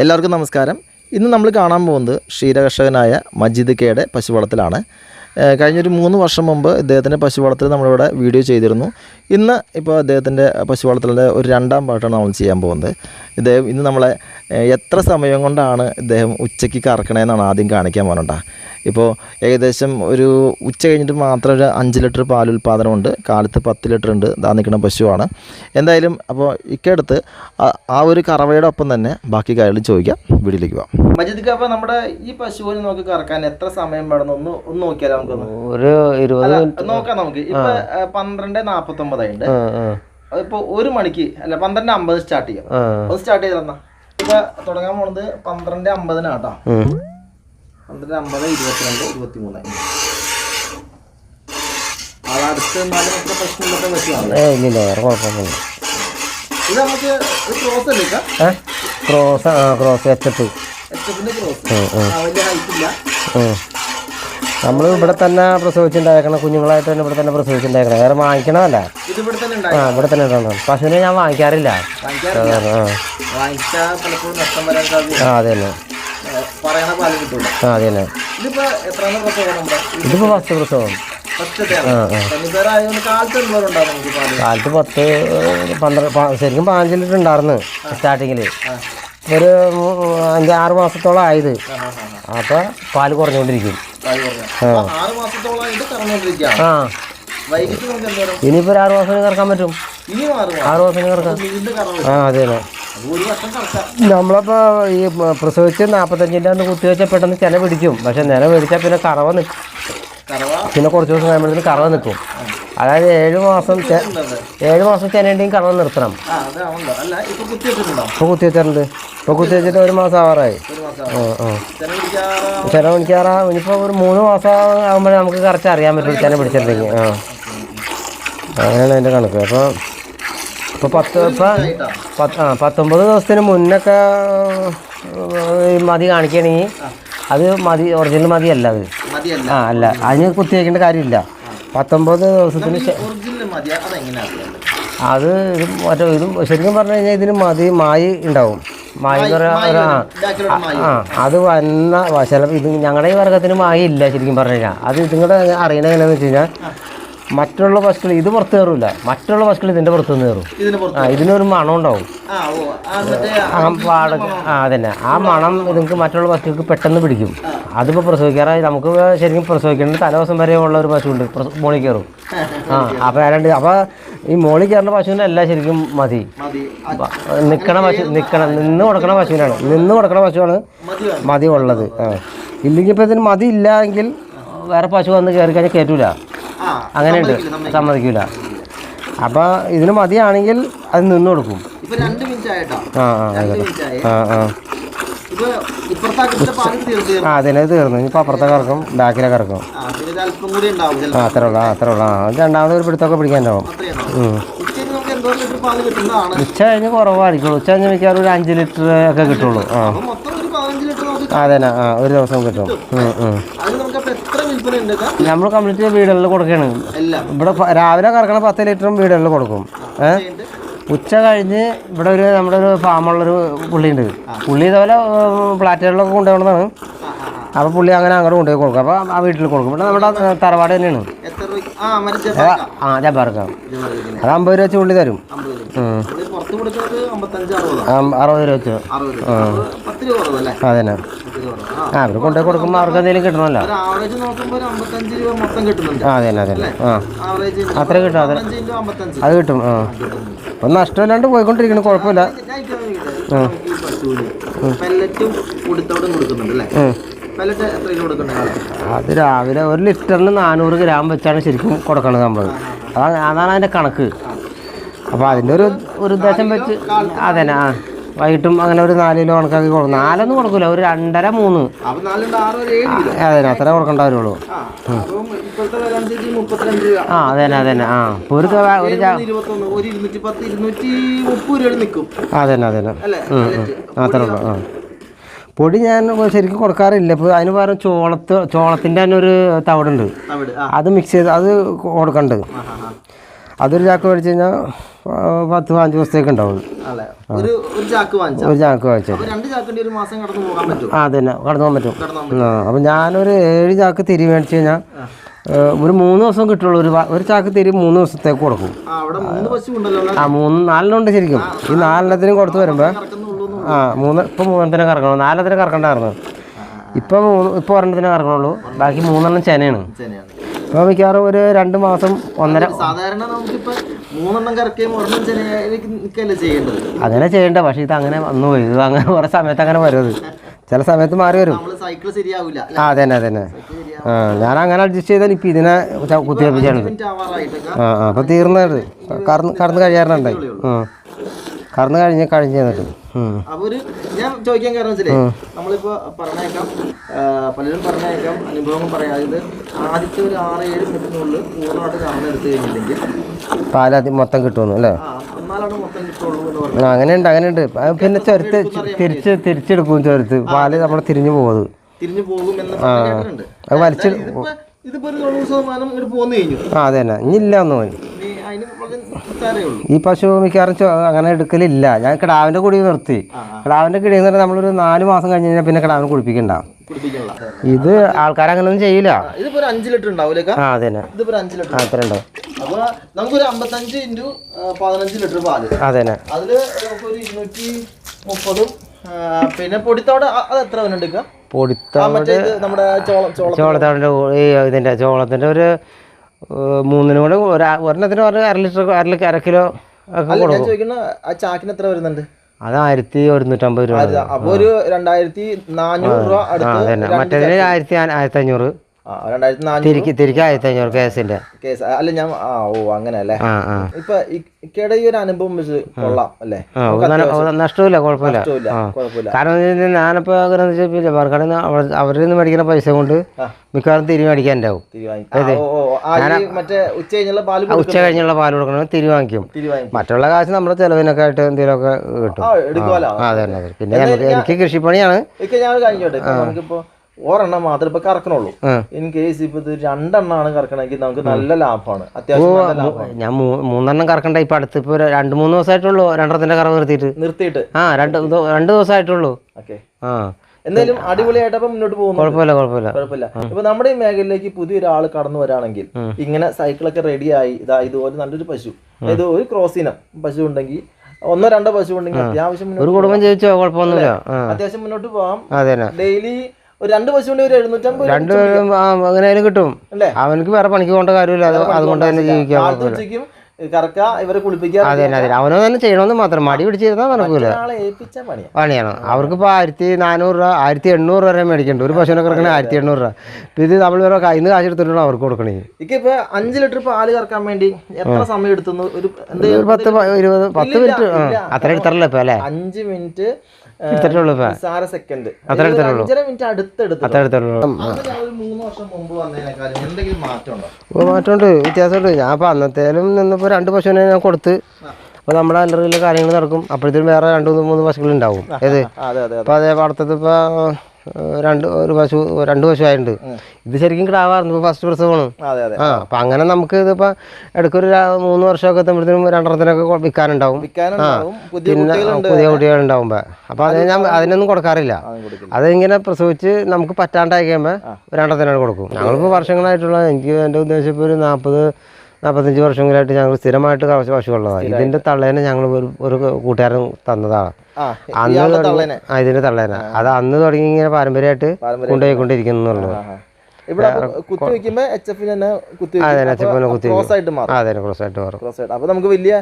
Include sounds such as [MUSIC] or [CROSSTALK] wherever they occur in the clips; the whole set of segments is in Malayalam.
എല്ലാവർക്കും നമസ്കാരം. ഇന്ന് നമ്മൾ കാണാൻ പോകുന്നത് ക്ഷീരകർഷകനായ മജീദ് കെയുടെ പശുവളത്തിലാണ്. കഴിഞ്ഞൊരു മൂന്ന് വർഷം മുമ്പ് ഇദ്ദേഹത്തിന്റെ പശുവളത്തിൽ നമ്മളിവിടെ വീഡിയോ ചെയ്തിരുന്നു. ഇന്ന് ഇപ്പോൾ അദ്ദേഹത്തിന്റെ പശുവളത്തിലെ ഒരു രണ്ടാം പാട്ടാണ് നമ്മൾ ചെയ്യാൻ പോകുന്നത്. ഇദ്ദേഹം ഇന്ന് നമ്മളെ എത്ര സമയം കൊണ്ടാണ് ഇദ്ദേഹം ഉച്ചയ്ക്ക് കറക്കണതെന്നാണ് ആദ്യം കാണിക്കാൻ പോകുന്നത് ഇപ്പോൾ ഏകദേശം ഒരു ഉച്ച കഴിഞ്ഞിട്ട് മാത്രം ഒരു അഞ്ച് ലിറ്റർ പാൽ ഉൽപ്പാദനമുണ്ട്. കാലത്ത് പത്ത് ലിറ്റർ ഉണ്ട്. ഇതാ നിൽക്കുന്ന പശുവാണ്. എന്തായാലും അപ്പോൾ ഇക്കടുത്ത് ആ- ഒരു കറവയുടെ ഒപ്പം തന്നെ ബാക്കി കാര്യങ്ങൾ ചോദിക്കാം. വീട്ടിലേക്ക് പോവാം. മജിദ് അപ്പോൾ നമ്മുടെ ഈ പശുവിനെ നോക്കി കറക്കാൻ എത്ര സമയം വേണമെന്ന് ഒന്ന് ഒന്ന് നോക്കിയാലോ ഒരു ഇരുപത് നോക്കാം നമുക്ക്. ഇപ്പൊ പന്ത്രണ്ട് നാപ്പത്തി ഒമ്പതായിണ്ട് ഇപ്പൊ ഒരു മണിക്ക് അല്ല പന്ത്രണ്ട് അമ്പത് സ്റ്റാർട്ട് ചെയ്യാം. ഒന്ന് സ്റ്റാർട്ട് ചെയ്തെന്നാ ഇപ്പൊ തുടങ്ങാൻ പോണത് പന്ത്രണ്ട് അമ്പതിനാട്ടോ. പന്ത്രണ്ട് അമ്പത് ഇരുപത്തിരണ്ട് ഇരുപത്തി മൂന്ന് അത് അടുത്ത് എന്നാലും അത്ര പ്രശ്നമില്ലാത്ത പശുവാണ് ഏ ഇല്ലില്ല വേറെ കുഴപ്പമൊന്നുമില്ല. ഇത് നമുക്ക് ക്രോസ് അല്ലേ? ക്രോസ് ക്രോസ് എച്ച് എഫ് എച്ചപ്പിന്റെ ക്രോസ് വലിയ ഹൈറ്റ് ഇല്ല. നമ്മൾ ഇവിടെ തന്നെ പ്രസവിച്ചുണ്ടാക്കണം കുഞ്ഞുങ്ങളായിട്ട് തന്നെ ഇവിടെ തന്നെ പ്രസവിച്ചുണ്ടാക്കണം വേറെ വാങ്ങിക്കണമല്ല ആ ഇവിടെ തന്നെ ഉണ്ടാകണം പശുവിനെ ഞാൻ വാങ്ങിക്കാറില്ല. ആ അതെ തന്നെ ആ അതെ തന്നെ ഇതിപ്പോ ഫസ്റ്റ് പ്രസവം. കാലത്ത് പത്ത് പന്ത്രണ്ട് ശരിക്കും പതിനഞ്ച് ലിറ്റർ ഉണ്ടായിരുന്നു സ്റ്റാർട്ടിങ്ങിൽ ഒരു അഞ്ച് ആറ് മാസത്തോളം ആയത്. അപ്പോൾ പാൽ കുറഞ്ഞുകൊണ്ടിരിക്കും അപ്പൊ ആ. ഇനിയിപ്പോ ഇനിയിപ്പോൾ ഒരു ആറ് മാസം കറക്കാൻ പറ്റും. ആറ് മാസം. കറക്കാം. ആ അതെ അപ്പൊ കറക്കാം. നമ്മളപ്പോൾ ഈ പ്രസവിച്ച് നാൽപ്പത്തഞ്ചിന്റെ അന്ന് കുത്തിവെച്ച പെട്ടെന്ന് ചില പിടിക്കും. പക്ഷെ നില പിടിച്ചാൽ പിന്നെ കറവ നിൽക്കും പിന്നെ കുറച്ച് ദിവസം കഴിയുമ്പോഴത്തേന് കറവ നിൽക്കും അതായത് ഏഴ് മാസം ഏഴ് മാസം ചെനയുണ്ടെങ്കിൽ കറവ നിർത്തണം. ഇപ്പോൾ കുത്തിവെച്ചിട്ടുണ്ട് ഇപ്പോൾ കുത്തിവെച്ചിട്ട് ഒരു മാസം ആവാറായി ചില മണിക്കാറാ ആ. ആ ഇനിയിപ്പോൾ ഒരു മൂന്ന് മാസം ആകുമ്പോഴേ നമുക്ക് കറക്റ്റ് അറിയാൻ പറ്റും ചില പിടിച്ചിട്ടുണ്ടെങ്കിൽ ആ. അങ്ങനെയാണ് എന്റെ കണക്ക്. അപ്പോൾ ഇപ്പോൾ പത്ത് ഇപ്പം പത്ത് ആ പത്തൊമ്പത് ദിവസത്തിന് മുന്നൊക്കെ മതി കാണിക്കുകയാണെങ്കിൽ അത് മതി ഒറിജിനൽ മതിയല്ല അത്. ആ അല്ല. അതിന് കുത്തിവെക്കേണ്ട കാര്യമില്ല. പത്തൊമ്പത് ദിവസത്തിന് അത് ഇത് മറ്റേ ഇത് ശരിക്കും പറഞ്ഞു കഴിഞ്ഞാൽ ഇതിന് മതി മായി ഉണ്ടാവും. മായി എന്ന് പറയാൻ ഒരു ആ അത് വന്ന ചിലപ്പോൾ ഇത് ഞങ്ങളുടെ ഈ വർഗത്തിന് മായി ഇല്ല ശരിക്കും പറഞ്ഞു കഴിഞ്ഞാൽ അത് ഇതുങ്ങളുടെ അറിയണത് എങ്ങനെയാണെന്ന് വെച്ച് കഴിഞ്ഞാൽ മറ്റുള്ള പശുക്കൾ ഇത് പുറത്ത് കയറില്ല മറ്റുള്ള പശുക്കൾ ഇതിന്റെ പുറത്ത് നിന്ന് കയറും ആ ഇതിനൊരു മണം ഉണ്ടാവും. ആ ഓ ആ അതന്നെ. ആ മണം നിങ്ങൾക്ക് മറ്റുള്ള പശുക്കൾക്ക് പെട്ടെന്ന് പിടിക്കും. അതിപ്പോൾ പ്രസവിക്കാറായി. നമുക്ക് ശരിക്കും പ്രസവിക്കേണ്ട തലേ ദിവസം വരെ ഉള്ള ഒരു പശുവുണ്ട്. ഉണ്ട് മോളിൽ കയറും ആ [LAUGHS] അപ്പോൾ അല്ലാണ്ട് അപ്പോൾ ഈ മോളി കയറുന്ന പശുവിനെ അല്ല ശരിക്കും മതി. നിൽക്കണ പശു നിൽക്കണ നിന്ന് കൊടുക്കണ പശുവിനാണ്. നിന്ന് കൊടുക്കണ പശുവാണ് മതി ഉള്ളത്. ആ. ഇല്ലെങ്കിൽ ഇപ്പോൾ ഇതിന് മതി ഇല്ല എങ്കിൽ വേറെ പശു വന്ന് കയറി കഴിഞ്ഞാൽ കയറ്റൂല അങ്ങനെയുണ്ട്. സമ്മതിക്കൂല. അപ്പോൾ ഇതിന് മതിയാണെങ്കിൽ അത് നിന്ന് കൊടുക്കും. ആ അതിനെ തീർന്നു. ഇനിയിപ്പോൾ അപ്പുറത്തെ കറക്കും ബാക്കിലെ കറക്കും ആ അത്ര ഉണ്ടാവും. ഉള്ളൂ ആ അത്രേ ഉള്ളൂ. ആ രണ്ടാമത് ഒരു പിടുത്തൊക്കെ പിടിക്കാനുണ്ടാവും അത്രയാണ് ഉച്ച കഴിഞ്ഞ് കുറവായിരിക്കും ഉച്ച കഴിഞ്ഞ് മിക്കവാറും ഒരു അഞ്ച് ലിറ്റർ ഒക്കെ കിട്ടുള്ളൂ. ആ. അതന്നെ. ആ ഒരു ദിവസം കിട്ടും. നമ്മൾ കംപ്ലീറ്റ് വീടുകളിൽ കൊടുക്കുകയാണ് ഇവിടെ രാവിലെ കറക്കണ പത്ത് ലിറ്ററും വീടുകളിൽ കൊടുക്കും. ഏഹ്. ഉച്ച കഴിഞ്ഞ് ഇവിടെ ഒരു നമ്മുടെ ഒരു ഫാമുള്ളൊരു പുള്ളിയുണ്ട്. പുള്ളി ഇതുപോലെ ആ, ആ. അപ്പോൾ പുള്ളി അങ്ങനെ അങ്ങോട്ട് കൊണ്ടുപോയി കൊടുക്കും. അപ്പോൾ ആ വീട്ടിൽ കൊടുക്കും. പിന്നെ നമ്മുടെ തറവാട് തന്നെയാണ്. ആ. ആ ജപ്പാക്കിന്. അത് അമ്പത് രൂപ വെച്ച് പുള്ളി തരും. ആ, അറുപത് രൂപ വെച്ച്. അതന്നെ. ആ. ആ അവർ കൊണ്ടുപോയി കൊടുക്കുമ്പോൾ അവർക്ക് എന്തെങ്കിലും കിട്ടണമല്ലോ. ആ അതന്നെ അതന്നെ. ആ. അത്ര കിട്ടും അതെ അത് കിട്ടും ആ. അപ്പൊ നഷ്ടമില്ലാണ്ട് പോയിക്കൊണ്ടിരിക്കണം കുഴപ്പമില്ല. പെല്ലറ്റും അത് രാവിലെ ഒരു ലിറ്ററിന് നാനൂറ് ഗ്രാം വെച്ചാണ് ശരിക്കും കൊടുക്കണത് നമ്മൾ അതാണ് അതാണ് അതിന്റെ കണക്ക്. അപ്പോൾ അതിന്റെ ഒരു ഒരു ഉദ്ദേശം വെച്ച് അതന്നെ ആ. വൈകിട്ടും അങ്ങനെ ഒരു നാല് കിലോ കണക്കാക്കി കൊടുക്കും. നാലൊന്നും കൊടുക്കില്ല ഒരു രണ്ടര മൂന്ന്. അതന്നെ അത്ര കൊടുക്കേണ്ട വരുള്ളൂ. ആ അതന്നെ അതന്നെ ആ. ഒരു അതന്നെ അതന്നെ. അത്രേ ഉള്ളൂ ആ. പൊടി ഞാൻ ശരിക്കും കൊടുക്കാറില്ല. ഇപ്പോൾ അതിന് പകരം ചോളത്ത് ചോളത്തിന്റെ തന്നെ ഒരു തവിടുണ്ട്. അത് മിക്സ് ചെയ്ത് അത് കൊടുക്കണ്ട്. അതൊരു ചാക്ക് മേടിച്ച് കഴിഞ്ഞാൽ പത്ത് പതിനഞ്ച് ദിവസത്തേക്ക് ഉണ്ടാവും. ഒരു ചാക്ക് വാങ്ങിച്ചു? ആ അത് തന്നെ കടന്നു പോകാൻ പറ്റും ആ അതന്നെ. കടന്നു പോകാൻ പറ്റും. കടന്നു ആ അപ്പം ഞാനൊരു ഏഴ് ചാക്ക് തിരി മേടിച്ച് കഴിഞ്ഞാൽ ഒരു മൂന്ന് ദിവസം കിട്ടുള്ളൂ. ഒരു ഒരു ചാക്ക് തിരി മൂന്ന് ദിവസത്തേക്ക് കൊടുക്കും. ആ മൂന്ന് നാലെണ്ണം നാലെണ്ണമുണ്ട് ശരിക്കും. ഈ നാലെണ്ണത്തിനും കൊടുത്ത് വരുമ്പോൾ ആ മൂന്ന് ഇപ്പം മൂന്നെണ്ണത്തിന് കറക്കണം നാലെണ്ണത്തിന് കറക്കണ്ടായിരുന്നു. ഇപ്പം മൂന്ന് ഇപ്പോൾ ഒരെണ്ണത്തിന് കറക്കണുള്ളൂ ബാക്കി മൂന്നെണ്ണം ചെനയാണ്. ഇപ്പൊ ഇപ്പോൾ മിക്കവാറും ഒരു രണ്ട് മാസം ഒന്നര സാധാരണ മൂന്നെണ്ണം കറക്കുകയും ഒരെണ്ണം ചെയ്യേണ്ടത്? അങ്ങനെ ചെയ്യണ്ട. പക്ഷേ ഇത് അങ്ങനെ വന്നു പോയി. ഇത് അങ്ങനെ കുറേ സമയത്ത് അങ്ങനെ വരും ചില സമയത്ത് മാറി വരും. സൈക്കിൾ ശരിയാവില്ല ആ അതന്നെ അതന്നെ. ആ ഞാൻ അങ്ങനെ അഡ്ജസ്റ്റ് ചെയ്താൽ ഇപ്പം ഇതിനെ കുത്തിവെപ്പിച്ചാണ്. ആ ആ അപ്പോൾ തീർന്നത് കറന്ന് കറന്ന് കഴിയാറുണ്ടായി ആ കറന്ന് കഴിഞ്ഞ് കഴിഞ്ഞ് തന്നിട്ട് ഉം. അപ്പൊ ഒരു ഞാൻ ചോദിക്കാൻ കാരണം വെച്ചാലേ നമ്മളിപ്പോ പറഞ്ഞേക്കാം പലരും പറഞ്ഞേക്കാം അനുഭവങ്ങൾ പറയാം. അതായത് ആദ്യത്തെ ഒരു ആറ് ഏഴ് മിനിറ്റിനുള്ളിൽ പൂർണമായിട്ട് എടുത്തു കഴിഞ്ഞില്ലെങ്കിൽ പാലാദ്യം അതി മൊത്തം കിട്ടുന്നു അല്ലേ? അങ്ങനെയുണ്ട് അങ്ങനെയുണ്ട്. പിന്നെ ചെറുത്ത് തിരിച്ച് തിരിച്ചെടുക്കും ചെറുത്ത്. പാൽ നമ്മൾ തിരിഞ്ഞു പോകുന്നത്. തിരിഞ്ഞു പോകും അത് വലിച്ചു ഇതിപ്പോ ഇതിപ്പോ ഒരു തൊണ്ണൂറ് ശതമാനം ഇങ്ങോട്ട് പോന്നു കഴിഞ്ഞു. ആ അതന്നെ തന്നെ. ഇനി ഇല്ല ഒന്നും ഈ പശു മിക്കവാറും അങ്ങനെ എടുക്കലില്ല. ഞാൻ കിടാവിന്റെ കുടി നിർത്തി. കിടാവിന്റെ കിടി നിന്ന് പറഞ്ഞാൽ നമ്മളൊരു നാല് മാസം കഴിഞ്ഞ് കഴിഞ്ഞാൽ പിന്നെ കിടാവിനെ കുടിപ്പിക്കണ്ട. ഇത് ആൾക്കാർ അങ്ങനെയൊന്നും ചെയ്യില്ല. ഇതിപ്പോ ഒരു അഞ്ച് ലിറ്റർ ഉണ്ടാവൂലേക്കാ ആ അതെ തന്നെ. ഇതിപ്പോ അഞ്ച് ലിറ്റർ. ആ അത്ര ഉണ്ടാവും. അപ്പൊ നമുക്കൊരു അമ്പത്തഞ്ച് ഇന്റു പതിനഞ്ച് ലിറ്റർ പാൽ. അതെ അതിൽ നമുക്കൊരു ഇരുന്നൂറ്റി മുപ്പതും ആ, പിന്നെ പൊടിത്തോട് അത് എത്ര നമ്മുടെ ചോളം ചോളം ചോളത്തവിന്റെ ഈ ഇതിന്റെ ചോളത്തിന്റെ ഒരു ഏഹ്, മൂന്നിനും കൂടെ ഒരു ഒരെണ്ണത്തിന് പറഞ്ഞ അര ലിറ്റർ അര അര കിലോ ഒക്കെ അല്ല കൊടുക്കും. ചോദിക്കുന്ന ആ ചാക്കിന് എത്ര വരുന്നുണ്ട്? അത് ആയിരത്തി ഒരുന്നൂറ്റമ്പത് രൂപ അത് അപ്പൊ ഒരു രണ്ടായിരത്തി നാനൂറ് രൂപ മറ്റേതിന് ആയിരത്തി ആയിരത്തി അഞ്ഞൂറ് കേസ് അല്ല ഞാൻ ആ ഓ അങ്ങനെ അല്ലേ ഇപ്പൊ ഇക്കയുടെ ഈ ഒരു അനുഭവം വെച്ച് കൊള്ളാം അല്ലേ? നഷ്ടമില്ല കുഴപ്പമില്ല. കാരണം വെച്ചാൽ പാലക്കാട് അവരിൽ നിന്ന് മേടിക്കുന്ന പൈസ കൊണ്ട് മിക്കവാറും തിരി മറ്റേ ഉച്ച കഴിഞ്ഞുള്ള പാൽ കൊടുക്കണമെങ്കിൽ തിരി വാങ്ങിക്കും മറ്റുള്ള കാശ് നമ്മുടെ ചെലവിനൊക്കെ ആയിട്ട് എന്തെങ്കിലുമൊക്കെ കിട്ടും. അതെ പിന്നെ എനിക്ക് കൃഷിപ്പണിയാണ്. ഒരെണ്ണം മാത്രമേ ഇപ്പൊ കറക്കണുള്ളൂ. ഇൻ കേസ് ഇപ്പൊ ഇത് രണ്ടെണ്ണമാണ് കറക്കണമെങ്കിൽ നമുക്ക് നല്ല ലാഭമാണ്. അത്യാവശ്യം ഞാൻ മൂന്നെണ്ണം കറക്കണ്ട. ഇപ്പൊ അടുത്ത് ഇപ്പൊ രണ്ട് മൂന്ന് ദിവസമായിട്ടുള്ളൂ രണ്ടെണ്ണത്തിന്റെ കറവ് നിർത്തിയിട്ട്. നിർത്തിയിട്ട്. ആ രണ്ട് രണ്ടു ദിവസമായിട്ടുള്ളൂ ഓക്കെ. ആ. എന്തായാലും അടിപൊളിയായിട്ട് അപ്പൊ മുന്നോട്ട് പോകുന്നു കുഴപ്പമില്ല കുഴപ്പമില്ല. കുഴപ്പമില്ല. ഇപ്പൊ നമ്മുടെ ഈ മേഖലയിലേക്ക് പുതിയൊരാൾ കടന്നു വരാണെങ്കിൽ ഇങ്ങനെ സൈക്കിളൊക്കെ റെഡിയായി ഇതാ ഇതുപോലെ നല്ലൊരു പശു. അതായത് ഒരു ക്രോസ് ഇനം പശു ഉണ്ടെങ്കിൽ ഒന്നോ രണ്ടോ പശു ഉണ്ടെങ്കിൽ അത്യാവശ്യം ഒരു കുടുംബം ജീവിച്ചോ കുഴപ്പമൊന്നുമില്ല. അത്യാവശ്യം മുന്നോട്ട് പോകാം തന്നെ ഡെയിലി ഒരു രണ്ട് പശു കൊണ്ട് ഒരു എഴുന്നൂറ്റമ്പത് രണ്ട് രണ്ടുപേരും എങ്ങനെയാലും കിട്ടും? അവനക്ക് വേറെ പണിക്ക് പോകേണ്ട കാര്യമില്ല. അതുകൊണ്ട് തന്നെ ജീവിക്കാം കാലത്ത് ഉച്ചയ്ക്കും കറക്ക ഇവരെ കുളിപ്പിക്കുക അതെ തന്നെ അതെ. അവനോ തന്നെ ചെയ്യണമെന്ന് മാത്രം. മടി പിടിച്ചിരുന്നാൽ നടക്കൂല. പണിയാണ്. അവർക്ക് ഇപ്പൊ ആയിരത്തി നാനൂറ് രൂപ ആയിരത്തി എണ്ണൂറ് രൂപ വരെ മേടിക്കണ്ട ഒരു പശുവിനെ കറക്കണേ ആയിരത്തി എണ്ണൂറ് രൂപ. ഇപ്പം ഇത് നമ്മൾ വേറെ കയ്യിൽ നിന്ന് കാശ് എടുത്തിട്ടാണ് അവർക്ക് കൊടുക്കണേ. ഇക്ക് ഇപ്പൊ അഞ്ച് ലിറ്റർ പാൽ കറക്കാൻ വേണ്ടി എത്ര സമയം എടുത്തു ഒരു പത്ത് ഇരുപത് പത്ത് മിനിറ്റ്. അത്ര എടുത്തല്ലേ ഇപ്പം അല്ലേ? അഞ്ച് മിനിറ്റ് നിസാര സെക്കൻഡ്. അഞ്ചര മിനിറ്റ് അടുത്തെടുത്തു മാറ്റമുണ്ട്? വ്യത്യാസമുണ്ട്. ഞാൻ അപ്പൊ അന്നത്തേലും നിന്നിപ്പോ രണ്ട് പശുവിനെ ഞാൻ കൊടുത്ത് അപ്പൊ നമ്മുടെ അലറിയിലെ കാര്യങ്ങൾ നടക്കും. അപ്പോഴത്തേക്കും വേറെ രണ്ടു മൂന്ന് ഏത്? ആ, അതെ അപ്പൊ അപ്പോൾ അതേ പാടത്തത് ഇപ്പോൾ രണ്ട് ഒരു പശു രണ്ട് പശു ആയിട്ടുണ്ട് ഇത് ശരിക്കും കിടാവാറുണ്ട് ഇപ്പോൾ ഫസ്റ്റ് പ്രസവമാണ് ആ അപ്പം അങ്ങനെ നമുക്ക് ഇതിപ്പോൾ ഇടയ്ക്കൊരു മൂന്ന് വർഷമൊക്കെ എത്തുമ്പോഴത്തേനും രണ്ടെണ്ണത്തിനൊക്കെ വിൽക്കാനുണ്ടാവും. പിന്നെ പുതിയ കുട്ടികളുണ്ടാവുമ്പോൾ അപ്പം അത് ഞാൻ അതിനൊന്നും കൊടുക്കാറില്ല. അതും അതിങ്ങനെ പ്രസവിച്ച് നമുക്ക് പറ്റാണ്ടായി കഴിയുമ്പോൾ രണ്ടെണ്ണത്തിനാണ് കൊടുക്കും. ഞങ്ങളിപ്പോൾ വർഷങ്ങളായിട്ടുള്ള എനിക്ക് എന്റെ ഉദ്ദേശം ഇപ്പോൾ ഒരു നാൽപ്പത് നാൽപ്പത്തഞ്ച് വർഷങ്ങളായിട്ട് ഞങ്ങൾ സ്ഥിരമായിട്ട് പശു പശുവുള്ളതാണ്. ഇതിന്റെ തള്ളേനെ ഞങ്ങൾ ഒരു ഒരു കൂട്ടുകാരൻ തന്നതാണ്. അന്ന് ഇതിന്റെ തള്ളേനെ. അത് അന്ന് തുടങ്ങി ഇങ്ങനെ പാരമ്പര്യമായിട്ട് പാരമ്പര്യം കൊണ്ടുപോയിക്കൊണ്ടിരിക്കുന്നുള്ളൂ. ഇവിടെ കുത്തി വെക്കുമ്പോൾ എച്ച് തന്നെ കുത്തി ക്രോസ് ആയിട്ട് മാറും. അതെ ക്രോസായിട്ട് മാറും. ക്രോസ് ആയിട്ട് അപ്പോൾ നമുക്ക് വലിയ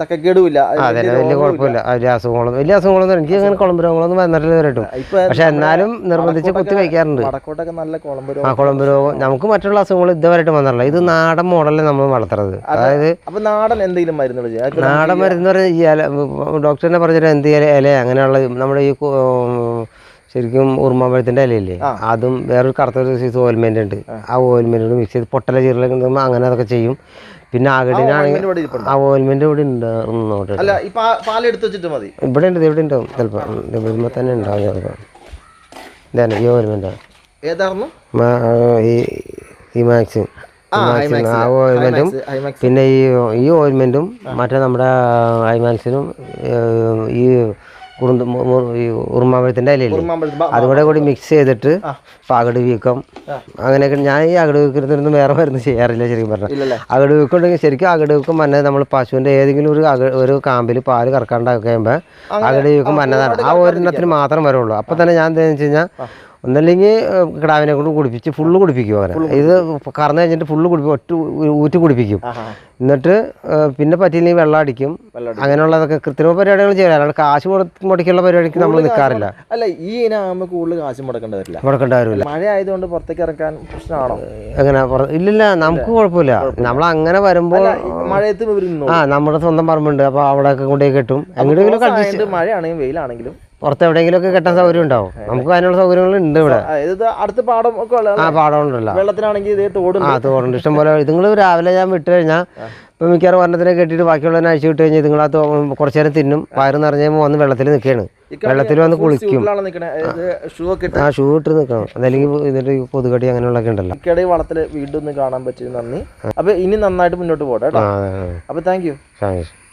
തക്കക്കേടുമില്ല. അതെ വലിയ. കുഴപ്പമില്ല. വലിയ അസുഖങ്ങളൊന്നും വലിയ അസുഖങ്ങളൊന്നും എനിക്ക് അങ്ങനെ കുളമ്പ് രോഗങ്ങളൊന്നും വന്നിട്ടില്ല വരട്ടും പക്ഷെ എന്നാലും നിർബന്ധിച്ച് കുത്തി വയ്ക്കാറുണ്ട് വടക്കോട്ടൊക്കെ നല്ല കുളമ്പ് ആ കുളമ്പ് രോഗം. നമുക്ക് മറ്റുള്ള അസുഖങ്ങൾ ഇതുവരെയായിട്ട് വന്നിട്ടില്ല. ഇത് നാടൻ മോഡലിൽ നമ്മൾ വളർത്തുന്നത്. അതായത് അപ്പോൾ നാടൻ എന്തെങ്കിലും മരുന്നുകൾ നാടൻ മരുന്ന് പറഞ്ഞാൽ ഡോക്ടറിനെ പറഞ്ഞിട്ട് എന്ത് ഇല ഇല അങ്ങനെയുള്ള നമ്മുടെ ഈ ശരിക്കും ഉറുമാമ്പഴത്തിന്റെ ഇലയില്ലേ? അതും വേറൊരു കറുത്തൊരു സൈസ് ഓയിൽമെന്റ് ഉണ്ട്. ആ. ഓയിൽമെന്റ് മിക്സ് ചെയ്ത് പൊട്ടല ചീരലൊക്കെ അങ്ങനെ അതൊക്കെ ചെയ്യും. പിന്നെ ആകടിനാണെങ്കിൽ ആ ഓയിൽമെന്റ് ഇവിടെ ഉണ്ട്. അല്ല ഈ പാ- പാൽ എടുത്ത് മതി. ഇവിടെ ഉണ്ട് ഇവിടെ ഉണ്ടാവും ചിലപ്പോൾ ഇവിടെ തന്നെ ഉണ്ടാവും ചിലപ്പോൾ ഇതാണ് ഈ ഏതായിരുന്നു? ഈ ഈ ആ ഓയിൽമെന്റും പിന്നെ ഈ ഈ ഓയിൽമെന്റും മറ്റേ നമ്മുടെ ഐമാക്സിനും ഈ കുറുന്ത് ഈ ഉറുമാമ്പഴത്തിന്റെ ഇലയില്ലേ? അതുകൂടെ കൂടി മിക്സ് ചെയ്തിട്ട് പകട് വീക്കം. അങ്ങനെയൊക്കെ ഞാൻ ഈ അകട് വീക്കത്തിനൊന്നും വേറെ മരുന്ന് ചെയ്യാറില്ല ശരിക്കും പറഞ്ഞാൽ അകട് വീക്കം ഉണ്ടെങ്കിൽ ശരിക്കും അകട് വീക്കം മന്ന നമ്മൾ പശുവിന്റെ ഏതെങ്കിലും ഒരു ഒരു കാമ്പിൽ പാൽ കറക്കാണ്ടൊക്കെ കഴിയുമ്പോൾ അകട് വീക്കം മന്നതാണ് ആ ഒരെണ്ണത്തിന് മാത്രം വരുള്ളൂ. അപ്പം തന്നെ ഞാൻ എന്താണെന്ന് വെച്ച് കഴിഞ്ഞാൽ ഒന്നല്ലെങ്കിൽ കിടാവിനെ കൊണ്ട് കുടിപ്പിച്ച് ഫുള്ള് കുടിപ്പിക്കും അവരെ. ഇത് കറന്നു കഴിഞ്ഞിട്ട് ഫുള്ള് കുടിപ്പിക്കും ഒറ്റ ഊറ്റി കുടിപ്പിക്കും. എന്നിട്ട് പിന്നെ പറ്റിയില്ലെങ്കിൽ വെള്ളം അടിക്കും. അങ്ങനെയുള്ളതൊക്കെ കൃത്രിമ പരിപാടികൾ ചെയ്യാൻ അല്ലാണ്ട് കാശ് മുടക്കിയുള്ള പരിപാടിക്ക് നമ്മൾ നിൽക്കാറില്ല അല്ല ഈ ഇനാകുമ്പോൾ കൂടുതൽ കാശ് മുടക്കേണ്ടി വരില്ല. മുടക്കേണ്ട കാര്യമില്ല മഴ ആയതുകൊണ്ട് പുറത്തേക്ക് ഇറക്കാൻ പ്രശ്നമാണോ? എങ്ങനെ? പുറ- ഇല്ലില്ല നമുക്ക് കുഴപ്പമില്ല. നമ്മൾ അങ്ങനെ വരുമ്പോൾ മഴയത്ത് ആ നമ്മുടെ സ്വന്തം പറമ്പുണ്ട്. അപ്പോൾ അവിടെയൊക്കെ കൊണ്ടുപോയി കെട്ടും. എങ്ങനെയെങ്കിലും മഴയാണെങ്കിലും വെയിലാണെങ്കിലും പുറത്ത് എവിടെയെങ്കിലുമൊക്കെ കെട്ടാൻ സൗകര്യം ഉണ്ടാവും. നമുക്ക് അതിനുള്ള സൗകര്യങ്ങൾ ഉണ്ട് ഇവിടെ. ഇത് അടുത്ത പാടം ഒക്കെ ആ പാടമുണ്ടല്ല. വെള്ളത്തിനാണെങ്കിൽ ഇതേ തോടും ആ തോടുണ്ട്. ഇഷ്ടംപോലെ നിങ്ങൾ രാവിലെ ഞാൻ വിട്ട് കഴിഞ്ഞാൽ ഇപ്പം മിക്കവാറും ഒരെണ്ണത്തിനെ കെട്ടിയിട്ട് ബാക്കിയുള്ളതിനെ അഴിച്ചു വിട്ട് കഴിഞ്ഞാൽ നിങ്ങൾ ആ കുറച്ച് നേരം തിന്നും. വയറ് നിറഞ്ഞ് വന്ന് വെള്ളത്തിൽ നിൽക്കുകയാണ് വെള്ളത്തിൽ വന്ന് കുളിക്കും. ആ. ഷൂ ഇട്ട് നിൽക്കണം അതല്ലെങ്കിൽ ഇതിന്റെ പൊതുകടി കൊതുകടി അങ്ങനെയുള്ളതൊക്കെ ഉണ്ടല്ലോ. വളത്തിൽ വീണ്ടും കാണാൻ പറ്റിയത് നന്ദി. അപ്പൊ ഇനി നന്നായിട്ട് മുന്നോട്ട് പോട്ടെ അപ്പൊ താങ്ക് യു. താങ്ക്സ്